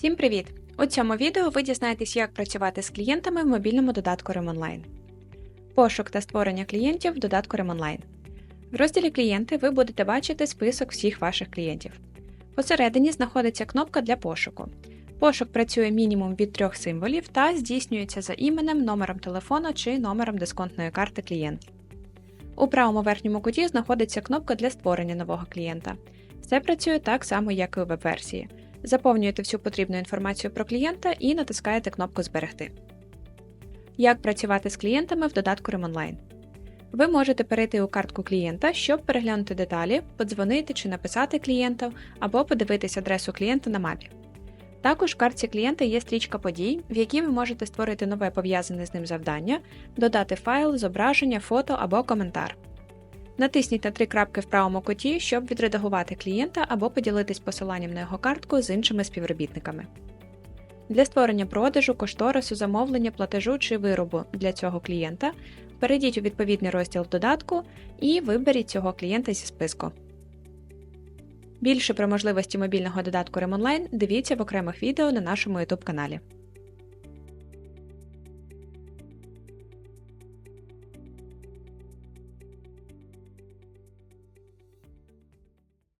Всім привіт! У цьому відео ви дізнаєтесь, як працювати з клієнтами в мобільному додатку Ремонлайн. Пошук та створення клієнтів в додатку Ремонлайн. В розділі Клієнти ви будете бачити список всіх ваших клієнтів. Посередині знаходиться кнопка для пошуку. Пошук працює мінімум від трьох символів та здійснюється за іменем, номером телефону чи номером дисконтної карти клієнта. У правому верхньому куті знаходиться кнопка для створення нового клієнта. Все працює так само, як і у веб-версії. Заповнюєте всю потрібну інформацію про клієнта і натискаєте кнопку Зберегти. Як працювати з клієнтами в додатку Ремонлайн. Ви можете перейти у картку клієнта, щоб переглянути деталі, подзвонити чи написати клієнту, або подивитись адресу клієнта на мапі. Також в картці клієнта є стрічка подій, в якій ви можете створити нове пов'язане з ним завдання, додати файл, зображення, фото або коментар. Натисніть на три крапки в правому куті, щоб відредагувати клієнта або поділитись посиланням на його картку з іншими співробітниками. Для створення продажу, кошторису, замовлення, платежу чи виробу для цього клієнта перейдіть у відповідний розділ додатку і виберіть цього клієнта зі списку. Більше про можливості мобільного додатку Ремонлайн дивіться в окремих відео на нашому YouTube каналі.